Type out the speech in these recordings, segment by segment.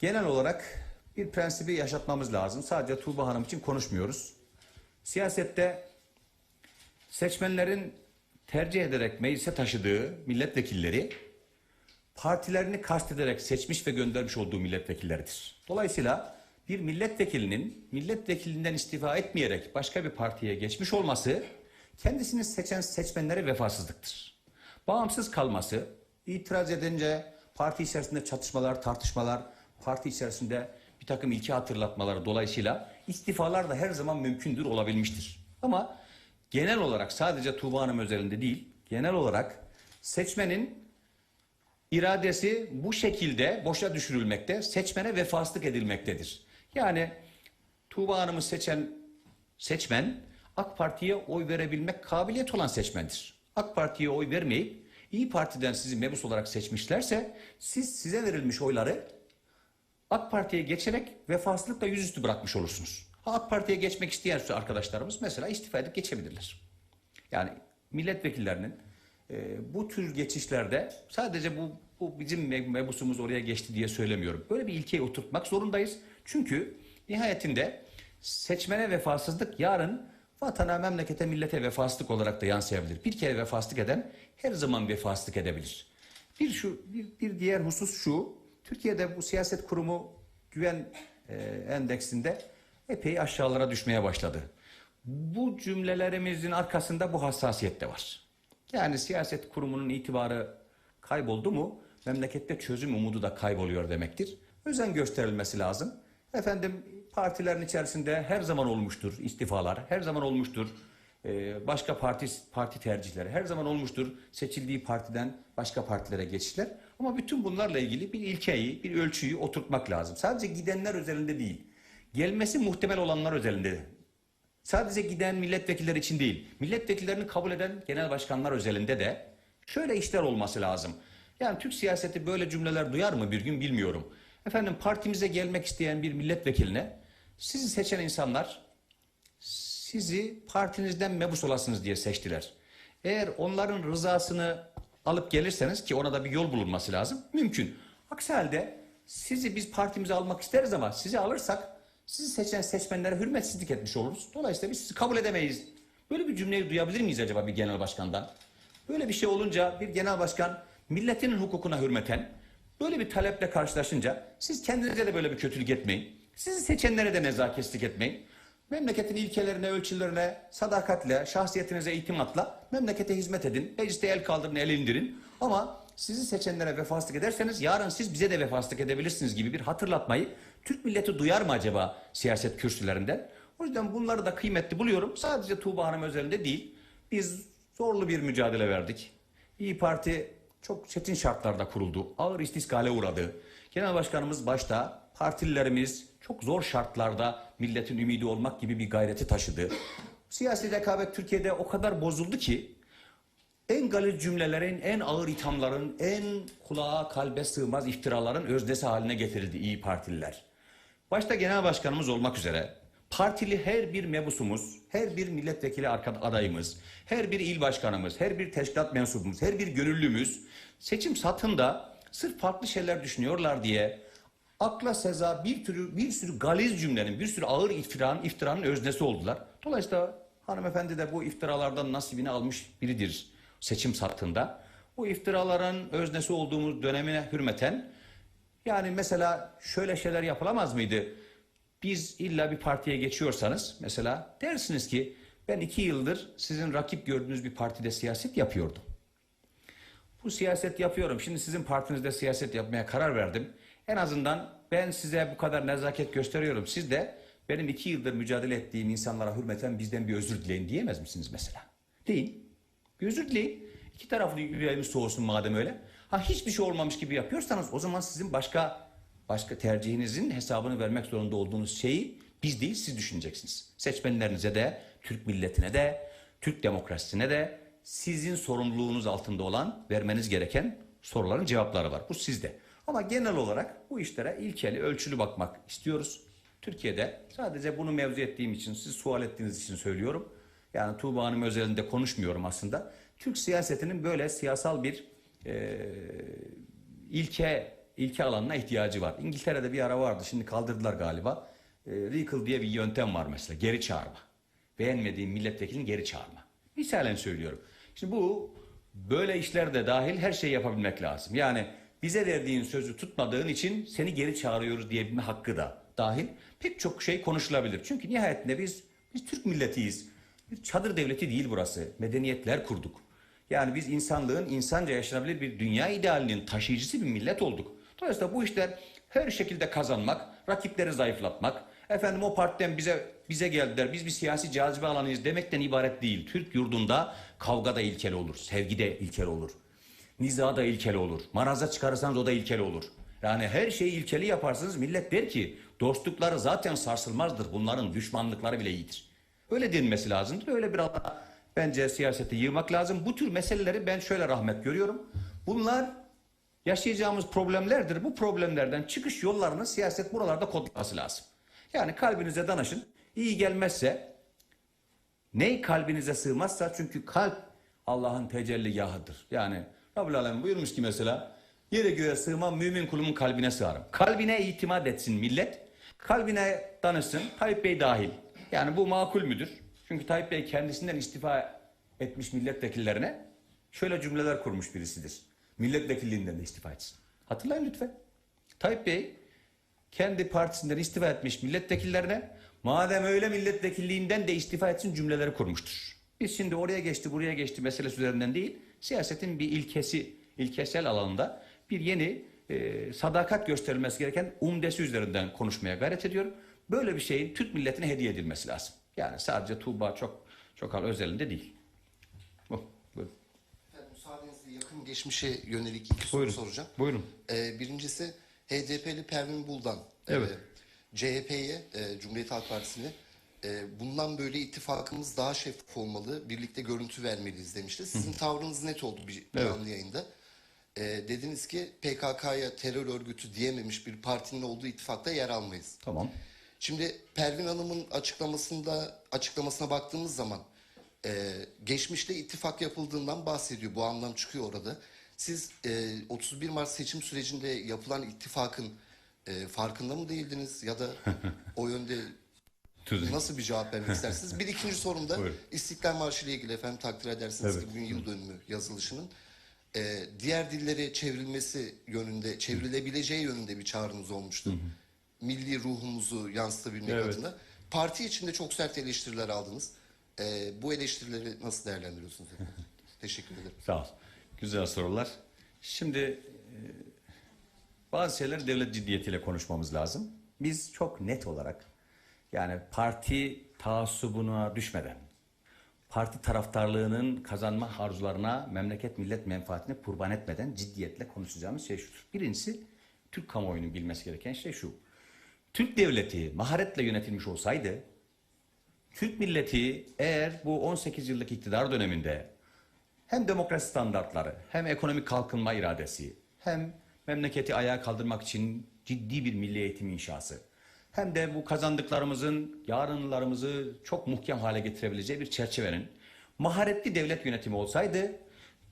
Genel olarak bir prensibi yaşatmamız lazım. Sadece Tuğba Hanım için konuşmuyoruz. Siyasette seçmenlerin tercih ederek meclise taşıdığı milletvekilleri partilerini kastederek seçmiş ve göndermiş olduğu milletvekilleridir. Dolayısıyla bir milletvekilinin milletvekilinden istifa etmeyerek başka bir partiye geçmiş olması kendisini seçen seçmenlere vefasızlıktır. Bağımsız kalması, itiraz edince parti içerisinde çatışmalar, tartışmalar, parti içerisinde bir takım ilke hatırlatmaları dolayısıyla istifalar da her zaman mümkündür olabilmiştir. Ama genel olarak sadece Tuğba Hanım özelinde değil, genel olarak seçmenin iradesi bu şekilde boşa düşürülmekte, seçmene vefasızlık edilmektedir. Yani Tuğba Hanım'ı seçen seçmen AK Parti'ye oy verebilmek kabiliyet olan seçmendir. AK Parti'ye oy vermeyip İyi Parti'den sizi mebus olarak seçmişlerse siz size verilmiş oyları AK Parti'ye geçerek vefasızlıkla yüzüstü bırakmış olursunuz. AK Parti'ye geçmek isteyen arkadaşlarımız mesela istifa edip geçebilirler. Yani milletvekillerinin e, bu tür geçişlerde sadece bu, bu bizim me- mebusumuz oraya geçti diye söylemiyorum. Böyle bir ilkeyi oturtmak zorundayız. Çünkü nihayetinde seçmene vefasızlık yarın vatana, memlekete, millete vefasızlık olarak da yansıyabilir. Bir kere vefasızlık eden her zaman vefasızlık edebilir. Bir şu bir, bir diğer husus şu. Türkiye'de bu siyaset kurumu güven e, endeksinde epey aşağılara düşmeye başladı. Bu cümlelerimizin arkasında bu hassasiyet de var. Yani siyaset kurumunun itibarı kayboldu mu memlekette çözüm umudu da kayboluyor demektir. Özen gösterilmesi lazım. Efendim partilerin içerisinde her zaman olmuştur istifalar, her zaman olmuştur ee, başka parti parti tercihleri, her zaman olmuştur seçildiği partiden başka partilere geçişler. Ama bütün bunlarla ilgili bir ilkeyi, bir ölçüyü oturtmak lazım. Sadece gidenler özelinde değil, gelmesi muhtemel olanlar özelinde de Sadece giden milletvekilleri için değil, milletvekillerini kabul eden genel başkanlar özelinde de şöyle işler olması lazım. Yani Türk siyaseti böyle cümleler duyar mı bir gün bilmiyorum. Efendim partimize gelmek isteyen bir milletvekiline sizi seçen insanlar sizi partinizden mebus olasınız diye seçtiler. Eğer onların rızasını alıp gelirseniz ki ona da bir yol bulunması lazım. Mümkün. Aksi halde sizi biz partimize almak isteriz ama sizi alırsak sizi seçen seçmenlere hürmetsizlik etmiş oluruz. Dolayısıyla biz sizi kabul edemeyiz. Böyle bir cümleyi duyabilir miyiz acaba bir genel başkandan? Böyle bir şey olunca bir genel başkan milletinin hukukuna hürmeten böyle bir taleple karşılaşınca siz kendinize de böyle bir kötülük etmeyin. Sizi seçenlere de nezaketsizlik etmeyin. Memleketin ilkelerine, ölçülerine, sadakatle, şahsiyetinize itimatla memlekete hizmet edin. Mecliste el kaldırın, el indirin. Ama sizi seçenlere vefasızlık ederseniz yarın siz bize de vefasızlık edebilirsiniz gibi bir hatırlatmayı Türk milleti duyar mı acaba siyaset kürsülerinden? O yüzden bunları da kıymetli buluyorum. Sadece Tuğba Hanım özelinde değil. Biz zorlu bir mücadele verdik. İyi Parti çok çetin şartlarda kuruldu. Ağır istiskale uğradı. Genel Başkanımız başta, partililerimiz çok zor şartlarda milletin ümidi olmak gibi bir gayreti taşıdı. Siyasi rekabet Türkiye'de o kadar bozuldu ki en galit cümlelerin, en ağır ithamların, en kulağa kalbe sığmaz iftiraların öznesi haline getirildi iyi partililer. Başta genel başkanımız olmak üzere partili her bir mebusumuz, her bir milletvekili adayımız, her bir il başkanımız, her bir teşkilat mensubumuz, her bir gönüllümüz seçim satında sırf farklı şeyler düşünüyorlar diye akla seza bir türlü bir sürü galiz cümlenin, bir sürü ağır iftiranın, iftiranın öznesi oldular. Dolayısıyla hanımefendi de bu iftiralardan nasibini almış biridir seçim sattığında. Bu iftiraların öznesi olduğumuz dönemine hürmeten yani mesela şöyle şeyler yapılamaz mıydı? Biz illa bir partiye geçiyorsanız mesela dersiniz ki ben iki yıldır sizin rakip gördüğünüz bir partide siyaset yapıyordum. Bu siyaset yapıyorum. Şimdi sizin partinizde siyaset yapmaya karar verdim. En azından ben size bu kadar nezaket gösteriyorum. Siz de benim iki yıldır mücadele ettiğim insanlara hürmeten bizden bir özür dileyin diyemez misiniz mesela? Deyin. Bir özür dileyin. İki taraflı yüreğimiz soğusun madem öyle. Ha hiçbir şey olmamış gibi yapıyorsanız o zaman sizin başka başka tercihinizin hesabını vermek zorunda olduğunuz şeyi biz değil siz düşüneceksiniz. Seçmenlerinize de, Türk milletine de, Türk demokrasisine de sizin sorumluluğunuz altında olan vermeniz gereken soruların cevapları var. Bu sizde. Ama genel olarak bu işlere ilkeli, ölçülü bakmak istiyoruz. Türkiye'de sadece bunu mevzu ettiğim için, siz sual ettiğiniz için söylüyorum. Yani Tuğba Hanım özelinde konuşmuyorum aslında. Türk siyasetinin böyle siyasal bir e, ilke ilke alanına ihtiyacı var. İngiltere'de bir ara vardı. Şimdi kaldırdılar galiba. E, recall diye bir yöntem var mesela. Geri çağırma. Beğenmediğin milletvekilini geri çağırma. Misalen söylüyorum. Şimdi bu böyle işlerde dahil her şeyi yapabilmek lazım. Yani bize verdiğin sözü tutmadığın için seni geri çağırıyoruz diyebilme hakkı da dahil pek çok şey konuşulabilir. Çünkü nihayetinde biz biz Türk milletiyiz. Bir çadır devleti değil burası. Medeniyetler kurduk. Yani biz insanlığın insanca yaşanabilir bir dünya idealinin taşıyıcısı bir millet olduk. Dolayısıyla bu işler her şekilde kazanmak, rakipleri zayıflatmak, efendim o partiden bize bize geldiler, biz bir siyasi cazibe alanıyız demekten ibaret değil. Türk yurdunda kavga da ilkeli olur, sevgi de ilkeli olur. Niza da ilkeli olur. Maraza çıkarırsanız o da ilkeli olur. Yani her şeyi ilkeli yaparsınız millet der ki dostlukları zaten sarsılmazdır. Bunların düşmanlıkları bile iyidir. Öyle denmesi lazımdır. Öyle bir alana bence siyasete yığmak lazım. Bu tür meseleleri ben şöyle rahmet görüyorum. Bunlar yaşayacağımız problemlerdir. Bu problemlerden çıkış yollarını siyaset buralarda kodlaması lazım. Yani kalbinize danışın. İyi gelmezse Ney kalbinize sığmazsa çünkü kalp Allah'ın tecelligahıdır. Yani Rabbül Alem buyurmuş ki mesela yere göğe sığmam mümin kulumun kalbine sığarım. Kalbine itimat etsin millet. Kalbine danışsın. Tayyip Bey dahil. Yani bu makul müdür? Çünkü Tayyip Bey kendisinden istifa etmiş milletvekillerine şöyle cümleler kurmuş birisidir. Milletvekilliğinden de istifa etsin. Hatırlayın lütfen. Tayyip Bey kendi partisinden istifa etmiş milletvekillerine madem öyle milletvekilliğinden de istifa etsin cümleleri kurmuştur. Biz şimdi oraya geçti buraya geçti meselesi üzerinden değil siyasetin bir ilkesi ilkesel alanında bir yeni e, sadakat gösterilmesi gereken umdesi üzerinden konuşmaya gayret ediyorum. Böyle bir şeyin Türk milletine hediye edilmesi lazım. Yani sadece Tuğba çok çok al özelinde değil. Bu, buyurun. Efendim, müsaadenizle yakın geçmişe yönelik iki soru Buyurun. soracağım. Buyurun. Ee, birincisi HDP'li Pervin Buldan. Evet. e, CHP'ye, e, Cumhuriyet Halk Partisi'ne e, bundan böyle ittifakımız daha şeffaf olmalı, birlikte görüntü vermeliyiz demişti. Sizin tavrınız net oldu bir canlı yayında. E, dediniz ki PKK'ya terör örgütü diyememiş bir partinin olduğu ittifakta yer almayız. Tamam. Şimdi Pervin Hanım'ın açıklamasında açıklamasına baktığımız zaman e, geçmişte ittifak yapıldığından bahsediyor. Bu anlam çıkıyor orada. Siz e, 31 Mart seçim sürecinde yapılan ittifakın e, farkında mı değildiniz ya da o yönde nasıl bir cevap vermek istersiniz? Bir ikinci sorum da Buyurun. İstiklal Marşı ile ilgili efendim takdir edersiniz Evet. ki bugün yıl dönümü yazılışının. e, diğer dillere çevrilmesi yönünde, çevrilebileceği yönünde bir çağrınız olmuştu. Milli ruhumuzu yansıtabilmek Evet. adına. Parti içinde çok sert eleştiriler aldınız. E, bu eleştirileri nasıl değerlendiriyorsunuz? efendim? Teşekkür ederim. Sağ ol. Güzel sorular. Şimdi e, bazı şeyler devlet ciddiyetiyle konuşmamız lazım. Biz çok net olarak yani parti taassubuna düşmeden, parti taraftarlığının kazanma arzularına, memleket millet menfaatine kurban etmeden ciddiyetle konuşacağımız şey şudur. Birincisi Türk kamuoyunun bilmesi gereken şey şu. Türk devleti maharetle yönetilmiş olsaydı Türk milleti eğer bu 18 yıllık iktidar döneminde hem demokrasi standartları, hem ekonomik kalkınma iradesi, hem memleketi ayağa kaldırmak için ciddi bir milli eğitim inşası, hem de bu kazandıklarımızın yarınlarımızı çok muhkem hale getirebileceği bir çerçevenin maharetli devlet yönetimi olsaydı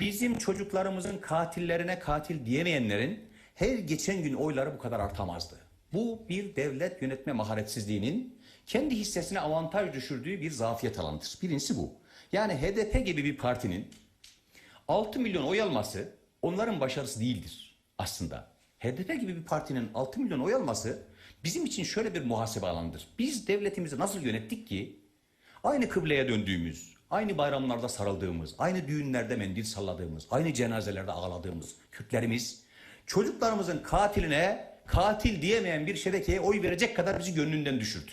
bizim çocuklarımızın katillerine katil diyemeyenlerin her geçen gün oyları bu kadar artamazdı. Bu bir devlet yönetme maharetsizliğinin kendi hissesine avantaj düşürdüğü bir zafiyet alanıdır. Birincisi bu. Yani HDP gibi bir partinin 6 milyon oy alması onların başarısı değildir aslında. HDP gibi bir partinin 6 milyon oy alması bizim için şöyle bir muhasebe alanıdır. Biz devletimizi nasıl yönettik ki aynı kıbleye döndüğümüz, aynı bayramlarda sarıldığımız, aynı düğünlerde mendil salladığımız, aynı cenazelerde ağladığımız Kürtlerimiz çocuklarımızın katiline katil diyemeyen bir şebekeye oy verecek kadar bizi gönlünden düşürdü.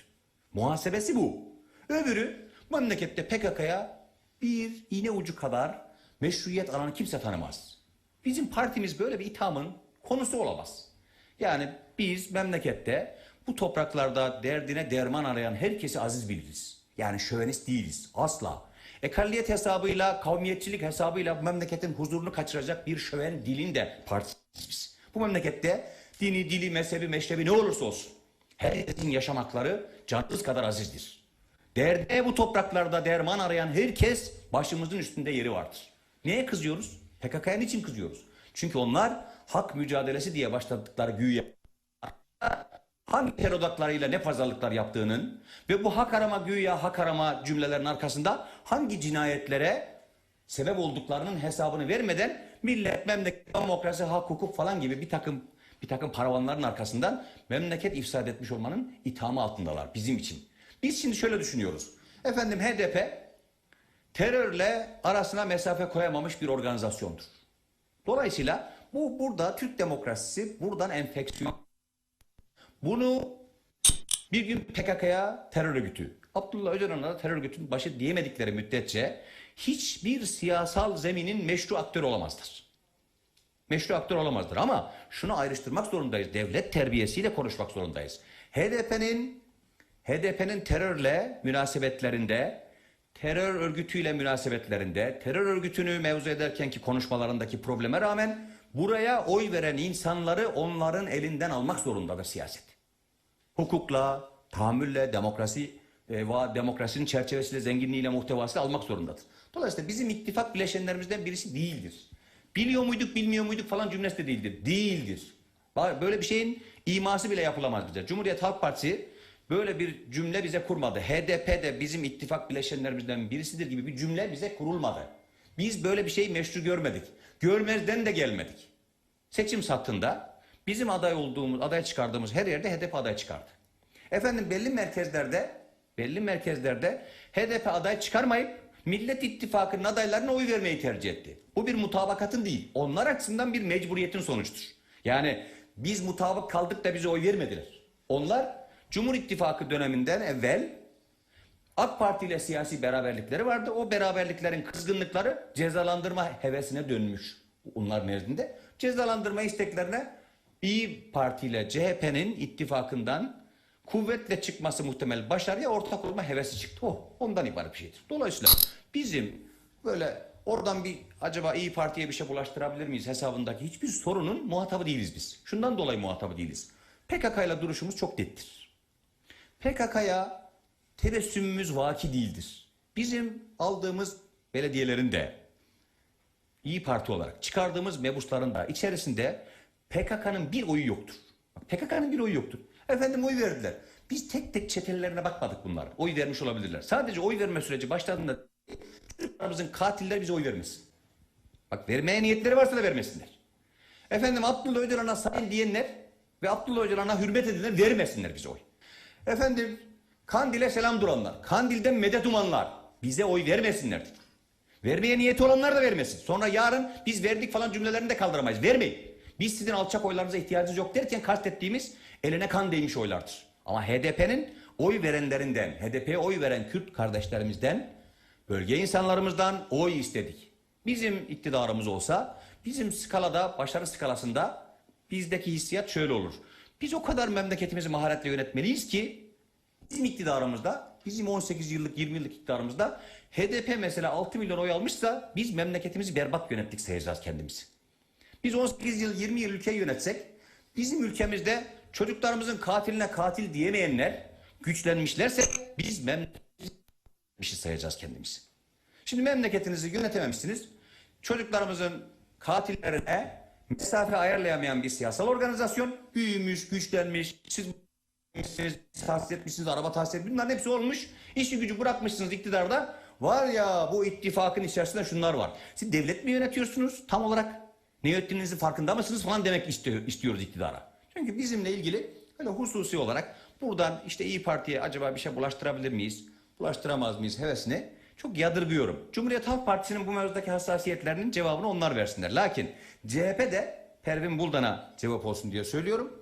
Muhasebesi bu. Öbürü memlekette PKK'ya bir iğne ucu kadar meşruiyet alanı kimse tanımaz. Bizim partimiz böyle bir ithamın konusu olamaz. Yani biz memlekette bu topraklarda derdine derman arayan herkesi aziz biliriz. Yani şövenist değiliz asla. Ekalliyet hesabıyla, kavmiyetçilik hesabıyla bu memleketin huzurunu kaçıracak bir şöven dilin de partisiyiz. Bu memlekette dini, dili, mezhebi, meşrebi ne olursa olsun herkesin yaşam hakları canımız kadar azizdir. Derde bu topraklarda derman arayan herkes başımızın üstünde yeri vardır. Neye kızıyoruz? PKK'ya niçin kızıyoruz? Çünkü onlar hak mücadelesi diye başladıkları güya hangi terör odaklarıyla ne pazarlıklar yaptığının ve bu hak arama güya hak arama cümlelerin arkasında hangi cinayetlere sebep olduklarının hesabını vermeden millet, memleket, demokrasi, hak, hukuk falan gibi bir takım bir takım paravanların arkasından memleket ifsad etmiş olmanın ithamı altındalar bizim için. Biz şimdi şöyle düşünüyoruz. Efendim HDP terörle arasına mesafe koyamamış bir organizasyondur. Dolayısıyla bu burada Türk demokrasisi buradan enfeksiyon. Bunu bir gün PKK'ya terör örgütü, Abdullah Öcalan'a da terör örgütünün başı diyemedikleri müddetçe hiçbir siyasal zeminin meşru aktör olamazlar. Meşru aktör olamazdır ama şunu ayrıştırmak zorundayız. Devlet terbiyesiyle konuşmak zorundayız. HDP'nin HDP'nin terörle münasebetlerinde, terör örgütüyle münasebetlerinde, terör örgütünü mevzu ederkenki konuşmalarındaki probleme rağmen buraya oy veren insanları onların elinden almak zorundadır siyaset. Hukukla, tahammülle, demokrasi ve demokrasinin çerçevesiyle, zenginliğiyle, muhtevasıyla almak zorundadır. Dolayısıyla bizim ittifak bileşenlerimizden birisi değildir. Biliyor muyduk, bilmiyor muyduk falan cümlesi de değildir. Değildir. Böyle bir şeyin iması bile yapılamaz bize. Cumhuriyet Halk Partisi böyle bir cümle bize kurmadı. HDP de bizim ittifak bileşenlerimizden birisidir gibi bir cümle bize kurulmadı. Biz böyle bir şeyi meşru görmedik. Görmezden de gelmedik. Seçim sattığında bizim aday olduğumuz, aday çıkardığımız her yerde HDP aday çıkardı. Efendim belli merkezlerde, belli merkezlerde HDP aday çıkarmayıp Millet İttifakı'nın adaylarına oy vermeyi tercih etti. Bu bir mutabakatın değil. Onlar açısından bir mecburiyetin sonucudur. Yani biz mutabık kaldık da bize oy vermediler. Onlar Cumhur İttifakı döneminden evvel AK Parti ile siyasi beraberlikleri vardı. O beraberliklerin kızgınlıkları cezalandırma hevesine dönmüş. Onlar nezdinde. Cezalandırma isteklerine İyi Parti ile CHP'nin ittifakından kuvvetle çıkması muhtemel başarıya ortak olma hevesi çıktı. O ondan ibaret bir şeydir. Dolayısıyla bizim böyle oradan bir acaba İyi Parti'ye bir şey bulaştırabilir miyiz hesabındaki hiçbir sorunun muhatabı değiliz biz. Şundan dolayı muhatabı değiliz. PKK ile duruşumuz çok nettir. PKK'ya tebessümümüz vaki değildir. Bizim aldığımız belediyelerin de İyi Parti olarak çıkardığımız mebusların da içerisinde PKK'nın bir oyu yoktur. PKK'nın bir oyu yoktur. Efendim oy verdiler. Biz tek tek çetelerine bakmadık bunlar. Oy vermiş olabilirler. Sadece oy verme süreci başladığında çocuklarımızın katiller bize oy vermesin. Bak vermeye niyetleri varsa da vermesinler. Efendim Abdullah Öcalan'a sayın diyenler ve Abdullah Öcalan'a hürmet edenler vermesinler bize oy. Efendim Kandil'e selam duranlar, Kandil'den medet umanlar bize oy vermesinler. Vermeye niyeti olanlar da vermesin. Sonra yarın biz verdik falan cümlelerini de kaldıramayız. Vermeyin. Biz sizin alçak oylarınıza ihtiyacınız yok derken kastettiğimiz eline kan değmiş oylardır. Ama HDP'nin oy verenlerinden, HDP'ye oy veren Kürt kardeşlerimizden, bölge insanlarımızdan oy istedik. Bizim iktidarımız olsa, bizim skalada, başarı skalasında bizdeki hissiyat şöyle olur. Biz o kadar memleketimizi maharetle yönetmeliyiz ki Bizim iktidarımızda, bizim 18 yıllık 20 yıllık iktidarımızda HDP mesela 6 milyon oy almışsa biz memleketimizi berbat yönettik sayacağız kendimizi. Biz 18 yıl 20 yıl ülkeyi yönetsek bizim ülkemizde çocuklarımızın katiline katil diyemeyenler güçlenmişlerse biz memleketimizi sayacağız kendimizi. Şimdi memleketinizi yönetememişsiniz. Çocuklarımızın katillerine mesafe ayarlayamayan bir siyasal organizasyon büyümüş, güçlenmiş. Siz tahsis etmişsiniz, araba tahsis etmişsiniz. Bunların hepsi olmuş. İşi gücü bırakmışsınız iktidarda. Var ya bu ittifakın içerisinde şunlar var. Siz devlet mi yönetiyorsunuz tam olarak? Ne yönettiğinizin farkında mısınız falan demek istiyor, istiyoruz iktidara. Çünkü bizimle ilgili öyle hususi olarak buradan işte İyi Parti'ye acaba bir şey bulaştırabilir miyiz? Bulaştıramaz mıyız hevesini çok yadırgıyorum. Cumhuriyet Halk Partisi'nin bu mevzudaki hassasiyetlerinin cevabını onlar versinler. Lakin CHP de Pervin Buldan'a cevap olsun diye söylüyorum.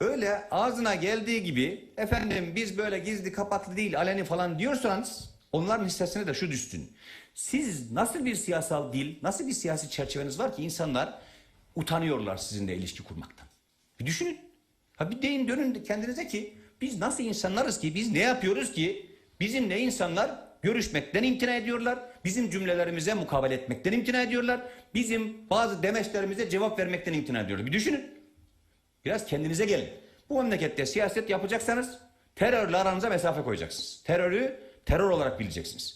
Öyle ağzına geldiği gibi efendim biz böyle gizli kapaklı değil aleni falan diyorsanız onların hissesine de şu düşsün. Siz nasıl bir siyasal dil, nasıl bir siyasi çerçeveniz var ki insanlar utanıyorlar sizinle ilişki kurmaktan. Bir düşünün. Ha bir deyin dönün kendinize ki biz nasıl insanlarız ki, biz ne yapıyoruz ki bizimle insanlar görüşmekten imtina ediyorlar. Bizim cümlelerimize mukabele etmekten imtina ediyorlar. Bizim bazı demeçlerimize cevap vermekten imtina ediyorlar. Bir düşünün. Biraz kendinize gelin. Bu memlekette siyaset yapacaksanız terörle aranıza mesafe koyacaksınız. Terörü terör olarak bileceksiniz.